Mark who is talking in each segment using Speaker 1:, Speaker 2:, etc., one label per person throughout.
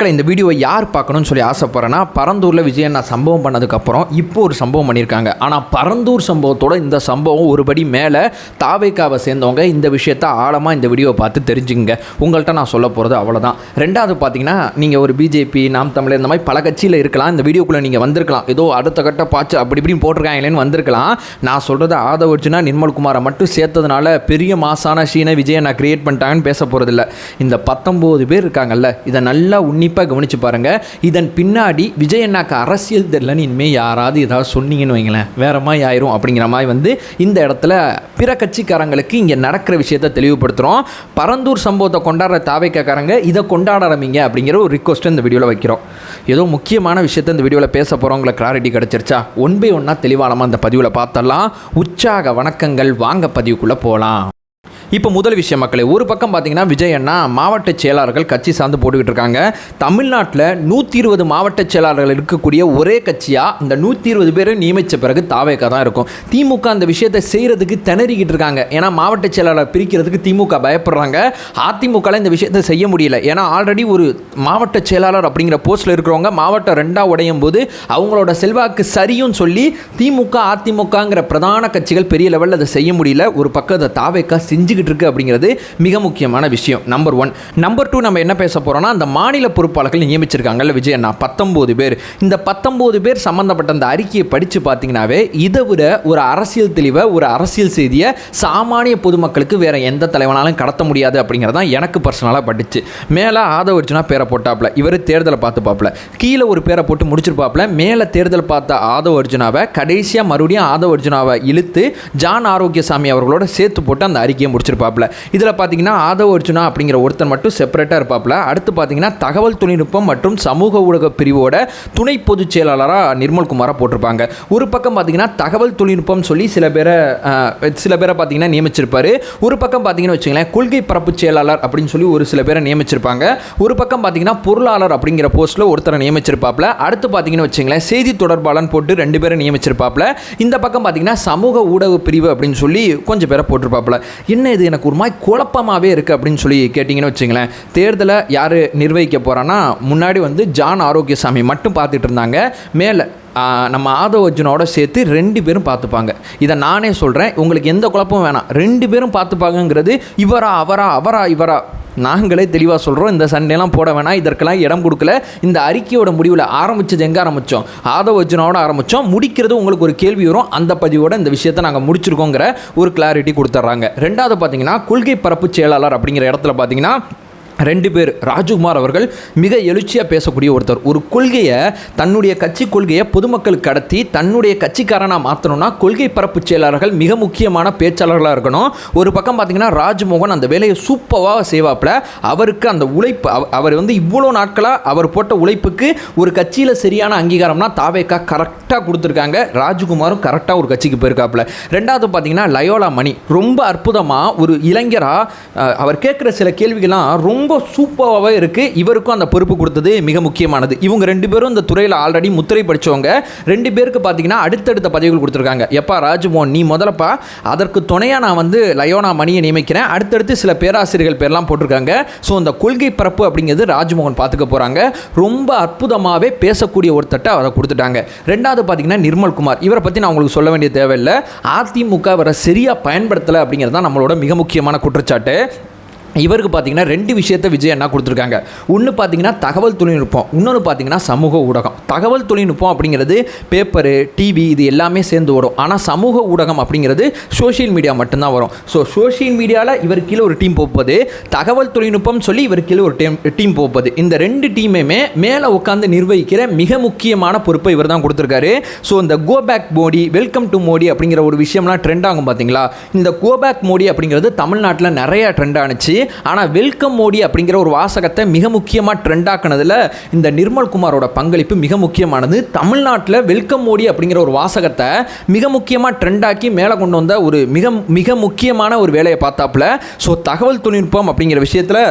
Speaker 1: மக்களை இந்த வீடியோவை யார் பார்க்கணும்னு சொல்லி ஆசைப்பட்றேன்னா பரந்தூரில் விஜயண்ணா நான் சம்பவம் பண்ணதுக்கப்புறம் இப்போ ஒரு சம்பவம் பண்ணியிருக்காங்க. ஆனால் பரந்தூர் சம்பவத்தோட இந்த சம்பவம் ஒருபடி மேலே தாவேக்காவை சேர்ந்தவங்க இந்த விஷயத்த ஆழமாக இந்த வீடியோவை பார்த்து தெரிஞ்சுங்க உங்கள்கிட்ட நான் சொல்ல போகிறது அவ்வளோதான் ரெண்டாவது பார்த்தீங்கன்னா நீங்கள் ஒரு பிஜேபி நாம் தமிழர் இந்த மாதிரி பல கட்சியில் இருக்கலாம். இந்த வீடியோக்குள்ளே நீங்கள் வந்திருக்கலாம். ஏதோ அடுத்த கட்ட பாச்சு அப்படி இப்படின்னு போட்டிருக்காங்களேன்னு வந்திருக்கலாம். நான் சொல்கிறது ஆதவ நிர்மல்குமாரை மட்டும் சேர்த்ததுனால பெரிய மாசான சீனை விஜயண்ணா நான் கிரியேட் பண்ணிட்டாங்கன்னு பேச போகிறதில்ல இந்த பத்தொம்போது பேர் இருக்காங்கல்ல இதை நல்லா உன்னி உன்னிப்பாக கவனிச்சு பாருங்க. இதன் பின்னாடி விஜய் அண்ணாக்கு அரசியல் தெரியலன்னு இனிமேல் யாராவது ஏதாவது சொன்னீங்கன்னு வைங்களேன். வேற மாதிரி ஆயிரும் அப்படிங்கிற மாதிரி வந்து இந்த இடத்துல பிற கட்சிக்காரங்களுக்கு இங்கே நடக்கிற விஷயத்தை தெளிவுபடுத்துகிறோம் பரந்தூர் சம்பவத்தை கொண்டாடுற தாவைக்காரங்க இதை கொண்டாட ஆரம்பிங்க அப்படிங்கிற ஒரு ரிக்வஸ்ட் இந்த வீடியோவில் வைக்கிறோம். ஏதோ முக்கியமான விஷயத்தை இந்த வீடியோவில் பேச போகிறவங்களை கிளாரிட்டி கிடச்சிருச்சா? ஒன் பை ஒன்னாக தெளிவானமாக அந்த பதிவில் பார்த்தலாம் உற்சாக வணக்கங்கள். வாங்க பதிவுக்குள்ளே போகலாம் இப்போ முதல் விஷயம் மக்களே ஒரு பக்கம் பார்த்தீங்கன்னா விஜய் அண்ணா மாவட்ட செயலாளர்கள் கட்சி சார்ந்து போட்டுக்கிட்டு இருக்காங்க. தமிழ்நாட்டில் நூற்றி இருபது மாவட்ட செயலாளர்கள் இருக்கக்கூடிய ஒரே கட்சியாக இந்த நூற்றி இருபது பேரை நியமித்த பிறகு தாவேக்கா தான் இருக்கும். திமுக அந்த விஷயத்தை செய்கிறதுக்கு திணறிக்கிட்டு இருக்காங்க. ஏன்னா மாவட்ட செயலாளர் பிரிக்கிறதுக்கு திமுக பயப்படுறாங்க. அதிமுகவில் இந்த விஷயத்தை செய்ய முடியல. ஏன்னா ஆல்ரெடி ஒரு மாவட்ட செயலாளர் அப்படிங்கிற போஸ்ட்டில் இருக்கிறவங்க மாவட்டம் ரெண்டாக உடையும் போது அவங்களோட செல்வாக்கு சரியும் சொல்லி திமுக அதிமுகங்கிற பிரதான கட்சிகள் பெரிய லெவலில் அதை செய்ய முடியல. ஒரு பக்கம் அதை தாவேக்கா செஞ்சுக்கிட்டு இருக்கு அப்படிங்கிறது மிக முக்கியமான விஷயம் நம்பர் ஒன் நம்பர் டூ நம்ம என்ன பேச போகிறோம்னா அந்த மாநில பொறுப்பாளர்கள் நியமிச்சிருக்காங்கல்ல விஜய் அண்ணா பத்தொம்போது பேர். இந்த பத்தொம்போது பேர் சம்மந்தப்பட்ட அந்த அறிக்கையை படித்து பார்த்தீங்கன்னாவே இதை விட ஒரு அரசியல் தெளிவை ஒரு அரசியல் செய்தியை சாமானிய பொதுமக்களுக்கு வேற எந்த தலைவனாலும் கடத்த முடியாது அப்படிங்கிறது எனக்கு பர்சனலாக பட்டுச்சு. மேலே ஆதவ அர்ஜுனா பேரை போட்டாப்புல இவர் தேர்தலை பார்த்து பார்ப்பல கீழே ஒரு பேரை போட்டு முடிச்சிருப்பாப்புல மேலே தேர்தல் பார்த்த ஆதவ அர்ஜுனாவை கடைசியாக மறுபடியும் ஆதவ அர்ஜுனாவை இழுத்து ஜான் ஆரோக்கியசாமி அவர்களோட சேர்த்து போட்டு அந்த அறிக்கையை முடிச்சு முடிச்சிருப்பாப்புல இதில் பார்த்தீங்கன்னா ஆதவ அர்ஜுனா அப்படிங்கிற ஒருத்தர் மட்டும் செப்பரேட்டாக இருப்பாப்புல. அடுத்து பார்த்தீங்கன்னா தகவல் தொழில்நுட்பம் மற்றும் சமூக ஊடக பிரிவோட துணை பொதுச் செயலாளராக நிர்மல்குமாரை போட்டிருப்பாங்க. ஒரு பக்கம் பார்த்தீங்கன்னா தகவல் தொழில்நுட்பம் சொல்லி சில பேரை சில பேரை பார்த்தீங்கன்னா நியமிச்சிருப்பார். ஒரு பக்கம் பார்த்தீங்கன்னு வச்சுங்களேன் கொள்கை பரப்பு செயலாளர் அப்படின்னு சொல்லி ஒரு சில பேரை நியமிச்சிருப்பாங்க. ஒரு பக்கம் பார்த்தீங்கன்னா பொருளாளர் அப்படிங்கிற போஸ்ட்டில் ஒருத்தரை நியமிச்சிருப்பாப்புல. அடுத்து பார்த்தீங்கன்னு வச்சுங்களேன் செய்தி தொடர்பாளன் போட்டு ரெண்டு பேரை நியமிச்சிருப்பாப்புல. இந்த பக்கம் பார்த்தீங்கன்னா சமூக ஊடக பிரிவு அப்படின்னு சொல்லி கொஞ்சம் பேரை போட்டிருப்பாப்புல. என்ன இது எனக்கு ஒரு மாதிரி குழப்பமாகவே இருக்குது அப்படின்னு சொல்லி கேட்டிங்கன்னு வச்சுங்களேன். தேர்தலை யார் நிர்வகிக்க போகிறான்னா முன்னாடி வந்து ஜான் ஆரோக்கியசாமி மட்டும் பார்த்துட்டு இருந்தாங்க. மேலே நம்ம ஆதவ அர்ஜுனோட சேர்த்து ரெண்டு பேரும் பார்த்துப்பாங்க. இதை நானே சொல்கிறேன் உங்களுக்கு எந்த குழப்பமும் வேணாம். ரெண்டு பேரும் பார்த்துப்பாங்கங்கிறது இவரா அவரா அவரா இவரா. நாங்களே தெளிவாக சொல்கிறோம் இந்த சண்டைலாம் போட வேணாம் இதற்கெல்லாம் இடம் கொடுக்கல. இந்த அறிக்கையோட முடிவில் ஆரம்பிச்சது எங்கே ஆரம்பித்தோம் ஆதவ அர்ஜுனோட ஆரம்பித்தோம் முடிக்கிறது உங்களுக்கு ஒரு கேள்வி வரும் அந்த பதிவோட இந்த விஷயத்தை நாங்கள் முடிச்சிருக்கோங்கிற ஒரு கிளாரிட்டி கொடுத்துட்றாங்க ரெண்டாவது பார்த்தீங்கன்னா கொள்கை பரப்பு செயலாளர் அப்படிங்கிற இடத்துல பார்த்தீங்கன்னா ரெண்டு பேர் ராஜ்குமார் அவர்கள் மிக எழுச்சியாக பேசக்கூடிய ஒருத்தர். ஒரு கொள்கையை தன்னுடைய கட்சி கொள்கையை பொதுமக்களுக்கு கடத்தி தன்னுடைய கட்சிக்காரனாக மாற்றணும்னா கொள்கை பரப்பு செயலாளர்கள் மிக முக்கியமான பேச்சாளர்களாக இருக்கணும். ஒரு பக்கம் பார்த்தீங்கன்னா ராஜ்மோகன் அந்த வேலையை சூப்பராக செய்வாப்புல. அவருக்கு அந்த உழைப்பு அவ- அவர் வந்து இவ்வளோ நாட்களாக அவர் போட்ட உழைப்புக்கு ஒரு கட்சியில் சரியான அங்கீகாரம்னா தாவேக்கா கரெக்டாக கொடுத்துருக்காங்க. ராஜ்குமாரும் கரெக்டாக ஒரு கட்சிக்கு போயிருக்காப்புல. ரெண்டாவது பார்த்தீங்கன்னா லயோலா மணி. ரொம்ப அற்புதமாக ஒரு இளைஞராக அவர் கேட்குற சில கேள்விகள்லாம் ரொம்ப ரொம்ப சூப்பராகவே இருக்குது இவருக்கும் அந்த பொறுப்பு கொடுத்தது மிக முக்கியமானது. இவங்க ரெண்டு பேரும் இந்த துறையில் ஆல்ரெடி முத்திரை படித்தவங்க ரெண்டு பேருக்கு பார்த்தீங்கன்னா அடுத்தடுத்த பதவிகள் கொடுத்துருக்காங்க. எப்பா ராஜ்மோகன் நீ முதலப்பா. அதற்கு துணையாக நான் வந்து லயோனா மணியை நியமிக்கிறேன். அடுத்தடுத்து சில பேராசிரியர்கள் பேர்லாம் போட்டிருக்காங்க. ஸோ அந்த கொள்கை பரப்பு அப்படிங்கிறது ராஜ்மோகன் பார்த்துக்க போகிறாங்க ரொம்ப அற்புதமாகவே பேசக்கூடிய ஒருத்தட்ட அதை கொடுத்துட்டாங்க. ரெண்டாவது பார்த்தீங்கன்னா நிர்மல்குமார் இவரை பற்றி நான் உங்களுக்கு சொல்ல வேண்டிய தேவையில்லை. அதிமுக அவரை சரியாக பயன்படுத்தலை அப்படிங்கிறது தான் நம்மளோட மிக முக்கியமான குற்றச்சாட்டு. இவருக்கு பார்த்தீங்கன்னா ரெண்டு விஷயத்தை விஜய் அண்ணா கொடுத்துருக்காங்க. ஒன்று பார்த்தீங்கன்னா தகவல் தொழில்நுட்பம் இன்னொன்று பார்த்தீங்கன்னா சமூக ஊடகம். தகவல் தொழில்நுட்பம் அப்படிங்கிறது பேப்பரு டிவி இது எல்லாமே சேர்ந்து வரும். ஆனால் சமூக ஊடகம் அப்படிங்கிறது சோஷியல் மீடியா மட்டும்தான் வரும். ஸோ சோஷியல் மீடியாவில் இவர் கீழே ஒரு டீம் போப்பது தகவல் தொழில்நுட்பம் சொல்லி இவர் கீழே ஒரு டீம் டீம் போப்பது. இந்த ரெண்டு டீமுமே மேலே உட்காந்து நிர்வகிக்கிற மிக முக்கியமான பொறுப்பை இவர் தான் கொடுத்துருக்காரு. ஸோ இந்த go back Modi welcome to Modi அப்படிங்கிற ஒரு விஷயம்லாம் ட்ரெண்ட் ஆகும் பார்த்தீங்களா இந்த கோ பேக் மோடி அப்படிங்கிறது தமிழ்நாட்டில் நிறையா ட்ரெண்ட் ஆனிச்சு. ஆனால் வெல்கம் மோடி அப்படிங்கிற ஒரு வாசகத்தை மிக முக்கியமாக ட்ரெண்ட் ஆக்குனதில் இந்த நிர்மல் குமாரோட பங்களிப்பு மிக முக்கியமானது. தமிழ்நாட்டில் வெல்கம் மோடி அப்படிங்கிற ஒரு வாசகத்தை மிக முக்கியமாக ட்ரெண்டாக்கி மேலே கொண்டு வந்த ஒரு மிக மிக முக்கியமான ஒரு வேலையை பார்த்தாப்புல. ஸோ தகவல் தொழில்நுட்பம் அப்படிங்கிற விஷயத்தில்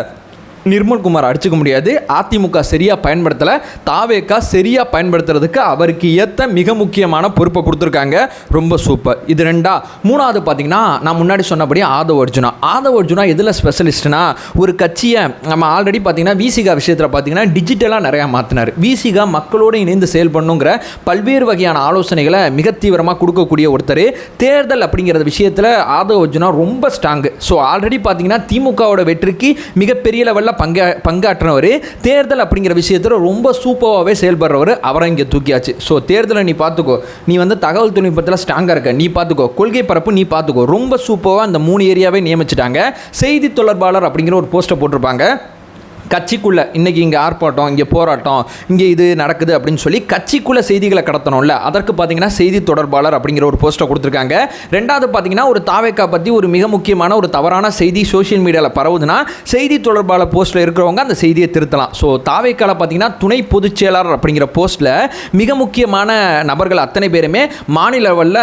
Speaker 1: நிர்மல்குமார் அடிச்சுக்க முடியாது. அதிமுக சரியாக பயன்படுத்தலை. தாவேக்கா சரியாக பயன்படுத்துறதுக்கு அவருக்கு ஏற்ற மிக முக்கியமான பொறுப்பை கொடுத்துருக்காங்க. ரொம்ப சூப்பர் இது ரெண்டா. மூணாவது பார்த்தீங்கன்னா நான் முன்னாடி சொன்னபடி ஆதவ அர்ஜுனா. ஆதவ அர்ஜுனா எதில் ஸ்பெஷலிஸ்ட்னா ஒரு கட்சியை நம்ம ஆல்ரெடி பார்த்தீங்கன்னா விசிகா விஷயத்தில் பார்த்தீங்கன்னா டிஜிட்டலாக நிறையா மாற்றினார் விசிகா மக்களோடு இணைந்து செயல்படணுங்கிற பல்வேறு வகையான ஆலோசனைகளை மிக தீவிரமாக கொடுக்கக்கூடிய ஒருத்தர். தேர்தல் அப்படிங்கிற விஷயத்தில் ஆதவ அர்ஜுனா ரொம்ப ஸ்ட்ராங்கு ஸோ ஆல்ரெடி பார்த்தீங்கன்னா திமுகவோட வெற்றிக்கு மிகப்பெரிய லெவலில் பங்கா பங்காற்றினவர். தேர்தல் அப்படிங்கிற விஷயத்தில் ரொம்ப சூப்பராகவே செயல்படுறவர் அவரை இங்கே தூக்கியாச்சு. ஸோ தேர்தலை நீ பார்த்துக்கோ. நீ வந்து தகவல் தொழில்நுட்பத்தில் ஸ்ட்ராங்காக இருக்க. நீ பார்த்துக்கோ. கொள்கை பரப்பு நீ பார்த்துக்கோ. ரொம்ப சூப்பராக அந்த மூணு ஏரியாவே நியமிச்சிட்டாங்க. செய்தி தொடர்பாளர் அப்படிங்கிற ஒரு போஸ்ட்டை போட்டிருப்பாங்க. கட்சிக்குள்ளே இன்றைக்கி இங்கே ஆர்ப்பாட்டம் இங்கே போராட்டம் இங்கே இது நடக்குது அப்படின்னு சொல்லி கட்சிக்குள்ளே செய்திகளை கடத்தணும்ல. அதற்கு பார்த்தீங்கன்னா செய்தி தொடர்பாளர் அப்படிங்கிற ஒரு போஸ்ட்டை கொடுத்துருக்காங்க. ரெண்டாவது பார்த்தீங்கன்னா ஒரு தாவேக்கா பற்றி ஒரு மிக முக்கியமான ஒரு தவறான செய்தி சோஷியல் மீடியாவில் பரவுதுன்னா செய்தி தொடர்பாளர் போஸ்ட்டில் இருக்கிறவங்க அந்த செய்தியை திருத்தலாம். ஸோ தாவேக்காவில் பார்த்தீங்கன்னா துணை பொதுச் செயலாளர் அப்படிங்கிற போஸ்ட்டில் மிக முக்கியமான நபர்கள் அத்தனை பேருமே மாநில லெவலில்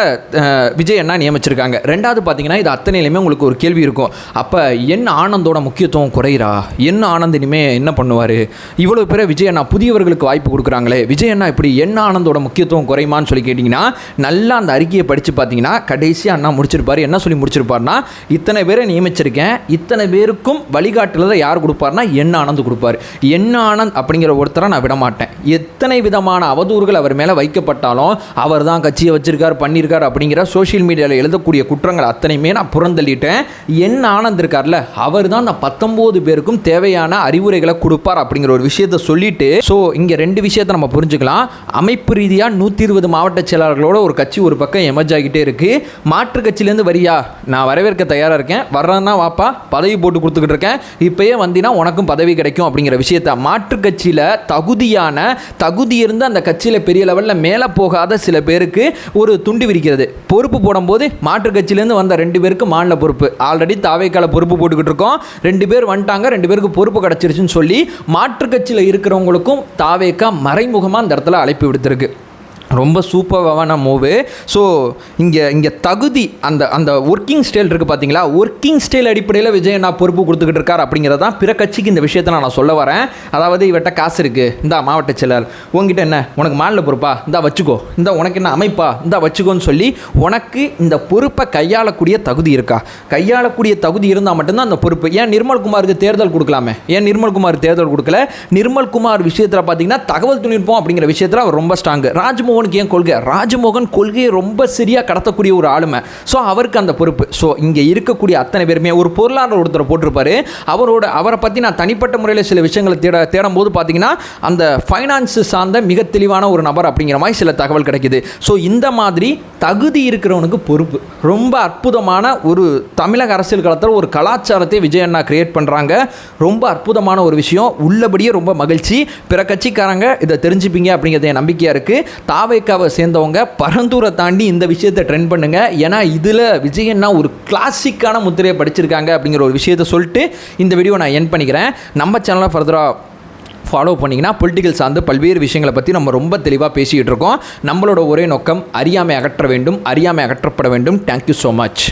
Speaker 1: விஜய் அண்ணா நியமிச்சிருக்காங்க. ரெண்டாவது பார்த்தீங்கன்னா இது அத்தனையிலுமே உங்களுக்கு ஒரு கேள்வி இருக்கும். அப்போ என் ஆனந்தோட முக்கியத்துவம் குறையிறா? என்ன ஆனந்த் இனிமே என்ன பண்ணுவார்? இவ்வளோ பேரை விஜய் அண்ணா புதியவர்களுக்கு வாய்ப்பு கொடுக்குறாங்களே. விஜய் அண்ணா இப்படி என்ன ஆனந்தோட முக்கியத்துவம் குறையுமான்னு சொல்லி கேட்டிங்கன்னா நல்லா அந்த அறிக்கையை படித்து பார்த்தீங்கன்னா கடைசி அண்ணா முடிச்சிருப்பாரு. என்ன சொல்லி முடிச்சிருப்பாருன்னா இத்தனை பேரை நியமிச்சிருக்கேன். இத்தனை பேருக்கும் வழிகாட்டுதலை யார் கொடுப்பாருன்னா என்ன ஆனந்த் கொடுப்பார். என்ன ஆனந்த் அப்படிங்கிற ஒருத்தரை நான் விட மாட்டேன் எத்தனை விதமான அவதூறுகள் அவர் மேலே வைக்கப்பட்டாலும் அவர் தான் கட்சியை வச்சிருக்கார் பண்ணியிருக்கார் அப்படிங்கிற சோஷியல் மீடியாவில் எழுதக்கூடிய குற்றங்கள் அத்தனையுமே நான் புறந்தள்ளிட்டேன். என்ன ஆனந்த் இருக்கார்ல அவர் தான் அந்த பத்தொம்போது பேருக்கும் தேவையான அறிவு அறிவுரைகளை கொடுப்பார் அப்படிங்கிற ஒரு விஷயத்தை சொல்லிட்டு ஸோ இங்கே ரெண்டு விஷயத்தை நம்ம புரிஞ்சுக்கலாம். அமைப்பு ரீதியாக நூற்றி இருபது மாவட்ட செயலாளர்களோட ஒரு கட்சி ஒரு பக்கம் எமர்ஜ் ஆகிட்டே இருக்குது மாற்று கட்சியிலேருந்து வரியா? நான் வரவேற்க தயாராக இருக்கேன். வர்றேன்னா வாப்பா பதவி போட்டு கொடுத்துக்கிட்டு இருக்கேன். இப்போயே வந்தீங்கன்னா உனக்கும் பதவி கிடைக்கும் அப்படிங்கிற விஷயத்த. மாற்று கட்சியில் தகுதியான தகுதி இருந்து அந்த கட்சியில் பெரிய லெவலில் மேலே போகாத சில பேருக்கு ஒரு துண்டு விரிக்கிறது. பொறுப்பு போடும்போது மாற்று கட்சியிலேருந்து வந்த ரெண்டு பேருக்கு மாநில பொறுப்பு. ஆல்ரெடி தாவைக்கால பொறுப்பு போட்டுக்கிட்டு இருக்கோம். ரெண்டு பேர் வந்துட்டாங்க ரெண்டு பேருக்கு பொறுப்பு கிடச்சிருச்சு. கிடச்சிருச்சுன்னு சொல்லி மாற்றுக்கட்சியில் இருக்கிறவங்களுக்கும் தாவேக்கா மறைமுகமாக அந்த இடத்துல அழைப்பு விடுத்திருக்கு. ரொம்ப சூப்பரான மூவு? ஸோ இங்கே இங்கே தகுதி அந்த அந்த ஒர்க்கிங் ஸ்டைல் இருக்குது பார்த்தீங்களா ஒர்க்கிங் ஸ்டைல் அடிப்படையில் விஜய் நான் பொறுப்பு கொடுத்துக்கிட்டு இருக்கார் அப்படிங்கிறது தான் பிற கட்சிக்கு இந்த விஷயத்தை நான் சொல்ல வரேன். அதாவது இவட்ட காசு இருக்குது இந்த மாவட்ட செயலர் உங்ககிட்ட என்ன? உனக்கு மாநில பொறுப்பா? இந்தா வச்சுக்கோ. இந்த உனக்கு என்ன அமைப்பா? இந்தா வச்சுக்கோன்னு சொல்லி உனக்கு இந்த பொறுப்பை கையாளக்கூடிய தகுதி இருக்கா? கையாளக்கூடிய தகுதி இருந்தால் மட்டும்தான் அந்த பொறுப்பு. ஏன் நிர்மல்குமாருக்கு தேர்தல் கொடுக்கலாமே? ஏன் நிர்மல்குமார் தேர்தல் கொடுக்கல? நிர்மல்குமார் விஷயத்தில் பார்த்தீங்கன்னா தகவல் தொழில்நுட்பம் அப்படிங்கிற விஷயத்தில் அவர் ரொம்ப ஸ்ட்ராங்கு ராஜ்மோகன் ராஜமோகனுக்கு ஏன் கொள்கை. ராஜமோகன் கொள்கையை ரொம்ப சரியாக கடத்தக்கூடிய ஒரு ஆளுமை. ஸோ அவருக்கு அந்த பொறுப்பு. ஸோ இங்கே இருக்கக்கூடிய அத்தனை பேருமே ஒரு பொருளாளர் ஒருத்தரை போட்டிருப்பாரு. அவரோட அவரை பற்றி நான் தனிப்பட்ட முறையில் சில விஷயங்களை தேட தேடும் போது பார்த்தீங்கன்னா அந்த ஃபைனான்ஸு சார்ந்த மிக தெளிவான ஒரு நபர் அப்படிங்கிற மாதிரி சில தகவல் கிடைக்குது. ஸோ இந்த மாதிரி தகுதி இருக்கிறவனுக்கு பொறுப்பு. ரொம்ப அற்புதமான ஒரு தமிழக அரசியல் களத்தில் ஒரு கலாச்சாரத்தை விஜய் அண்ணா கிரியேட் பண்ணுறாங்க ரொம்ப அற்புதமான ஒரு விஷயம். உள்ளபடியே ரொம்ப மகிழ்ச்சி. பிற கட்சிக்காரங்க இதை தெரிஞ்சுப்பீங்க அப்படிங்கிறது என் நம்பிக்கையாக இருக்குது தாவைக்காவை சேர்ந்தவங்க பரந்தூரை தாண்டி இந்த விஷயத்தை ட்ரெண்ட் பண்ணுங்க. ஏன்னா இதில் விஜயன்னா ஒரு கிளாசிக்கான முத்திரையை படிச்சிருக்காங்க அப்படிங்கிற ஒரு விஷயத்தை சொல்லிட்டு இந்த வீடியோ நான் என் பண்ணிக்கிறேன். நம்ம சேனலை ஃபர்தராக ஃபாலோ பண்ணிங்கன்னா பொலிட்டிக்கல் சார்ந்து பல்வேறு விஷயங்களை பற்றி நம்ம ரொம்ப தெளிவாக பேசிக்கிட்டு இருக்கோம். நம்மளோட ஒரே நோக்கம் அறியாமை அகற்ற வேண்டும் அறியாமை அகற்றப்பட வேண்டும். Thank you so much